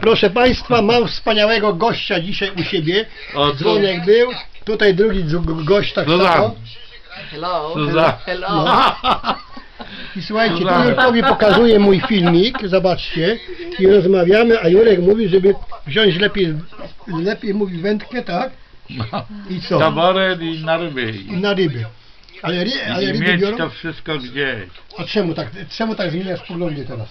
Proszę Państwa, mam wspaniałego gościa dzisiaj u siebie. O, tu- Dzwoniek był, tutaj drugi dzu- gość tak samo. Hello. Hello. I słuchajcie, tu. Jurkowi pokazuję mój filmik, zobaczcie, i rozmawiamy, a Jurek mówi, żeby wziąć lepiej, lepiej mówi wędkę, tak? No. I co? Taboret i na ryby. I na ryby. Ale, ry, ale I ryby mieć biorą? to wszystko gdzieś. A czemu tak, czemu tak zmieniasz poglądy teraz?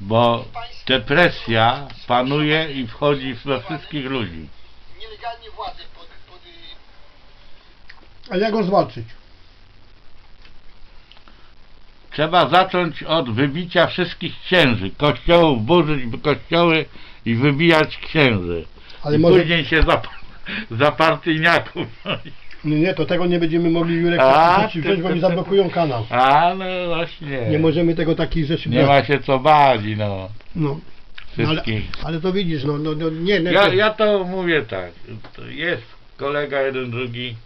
Bo depresja panuje i wchodzi we wszystkich ludzi. nielegalnie władzę pod, pod Ale jak go zwalczyć? Trzeba zacząć od wybicia wszystkich księży. Kościołów, burzyć kościoły i wybijać księży. Ale I może, później się za, za partyjniaków. Nie, nie, to tego nie będziemy mogli Jurek A, wziąć, bo mi zablokują kanał. Ale właśnie. Nie możemy tego takich rzeczy Nie brać. ma się co bać, no. No. No, ale, Wszystkich. ale to widzisz, no, no, no nie, nie. Ja, to- ja to mówię tak. To Jest kolega jeden, drugi.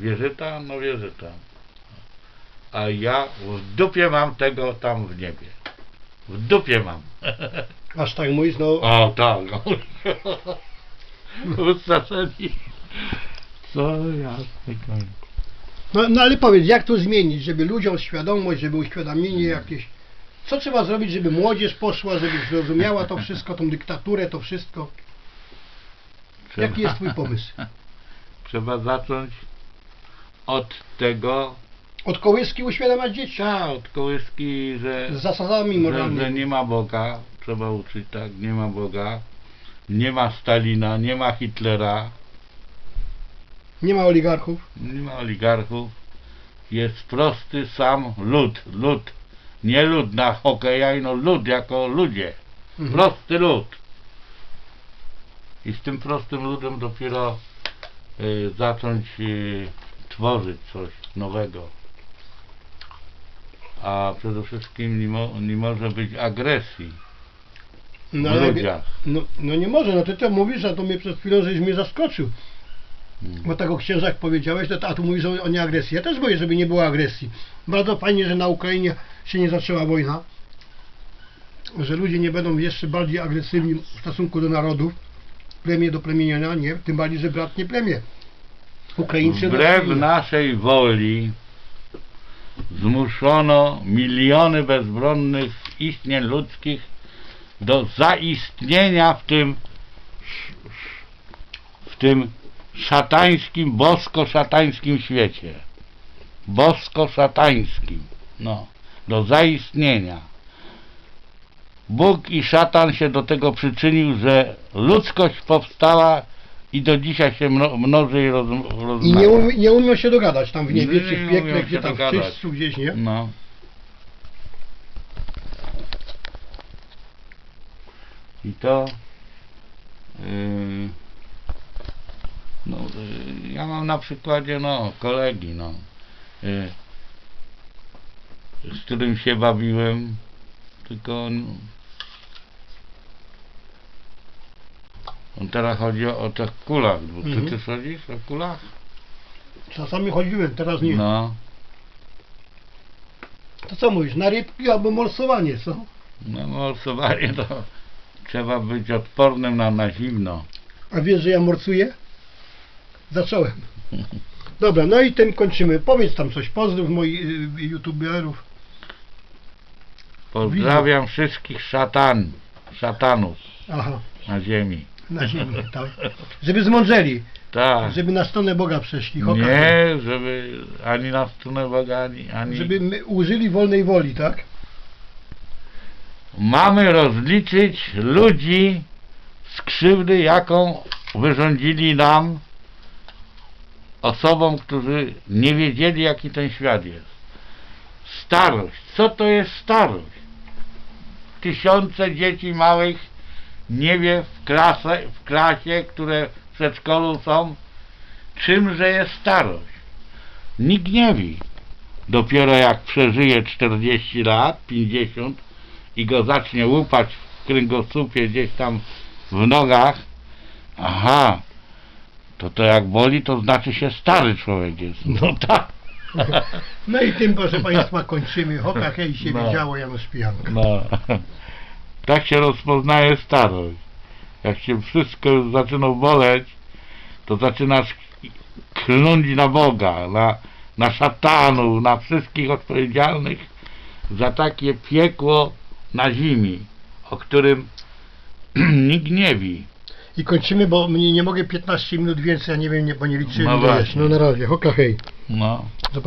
Wierzyta? No wierzyta. A ja w dupie mam tego tam w niebie. W dupie mam. Aż tak mówisz, no. O tak. Ustraszeni. Co ja tego. no. No ale powiedz, jak to zmienić, żeby ludziom świadomość, żeby uświadomienie jakieś. Co trzeba zrobić, żeby młodzież poszła, żeby zrozumiała to wszystko, tą dyktaturę, to wszystko? Jaki jest twój pomysł? Trzeba zacząć od tego, Od kołyski uświadamiać dzieci? tak, od kołyski, że Z zasadami że, że moralnymi. nie ma Boga, trzeba uczyć tak, nie ma Boga, nie ma Stalina, nie ma Hitlera, Nie ma oligarchów. nie ma oligarchów, jest prosty sam lud, lud, nie lud na hokeja, no lud jako ludzie, Mhm. prosty lud. I z tym prostym ludem dopiero y, zacząć y, tworzyć coś nowego. A przede wszystkim nie, mo, nie może być agresji No, w ale, ludziach. no, no nie może, no ty to mówisz, a to mnie przed chwilą żeś mnie zaskoczył. Bo tego księża jak powiedziałeś, to, a tu mówisz o, o nieagresji. Ja też boję, żeby nie było agresji. Bardzo fajnie, że na Ukrainie się nie zaczęła wojna. Że ludzie nie będą jeszcze bardziej agresywni w stosunku do narodów. Plemię do plemienia, nie? Tym bardziej, że bratnie plemię. Ukraińcy Wbrew zaczęli. naszej woli zmuszono miliony bezbronnych istnień ludzkich do zaistnienia w tym w tym szatańskim, bosko-szatańskim świecie. Bosko-szatańskim. No, do zaistnienia. Bóg i szatan się do tego przyczynił, że ludzkość powstała i do dzisiaj się mno, mnoży i roz, I rozmnaża. nie, umie, nie umią się dogadać tam w niebie, Nie czy w piekle, gdzie tam w dogadać. czyśćcu gdzieś, nie? No. I to yy, ja mam na przykładzie no kolegi no yy, z którym się bawiłem tylko on, on teraz chodzi o, o tych kulach bo ty Mhm. też chodzisz o kulach? Czasami chodziłem, teraz nie. no To co mówisz, na rybki albo morsowanie, co? No morsowanie to trzeba być odpornym na, na zimno. A wiesz, że ja morcuję? Zacząłem. Dobra, no i tym kończymy. Powiedz tam coś, pozdrów moich y, youtuberów. Pozdrawiam wszystkich szatan, szatanów Aha, na ziemi. na ziemi, tak. Żeby zmądrzeli, Tak. żeby na stronę Boga przeszli. hoka. Nie, żeby ani na stronę Boga, ani, ani... Żeby my użyli wolnej woli, tak? Mamy rozliczyć ludzi z krzywdy, jaką wyrządzili nam osobom, którzy nie wiedzieli, jaki ten świat jest. Starość. Co to jest starość? Tysiące dzieci małych nie wie w, klasę, w klasie, które w przedszkolu są, czymże jest starość. Nikt nie wie. Dopiero jak przeżyje 40 lat, 50 i go zacznie łupać w kręgosłupie gdzieś tam w nogach, aha, to to jak boli, to znaczy się stary człowiek jest. No tak. No i tym, proszę Państwa, kończymy. Hoka, hej, się No. wiedziało, Janusz Pijanka. No. Tak się rozpoznaje starość. Jak się wszystko już zaczyna boleć, to zaczynasz klnąć na Boga, na, na szatanów, na wszystkich odpowiedzialnych za takie piekło na ziemi, o którym nikt nie wie. I kończymy, bo mnie nie mogę 15 minut więcej, ja nie wiem, nie, bo nie liczyłem No. No na razie, hoka hej. No. Zobaczymy.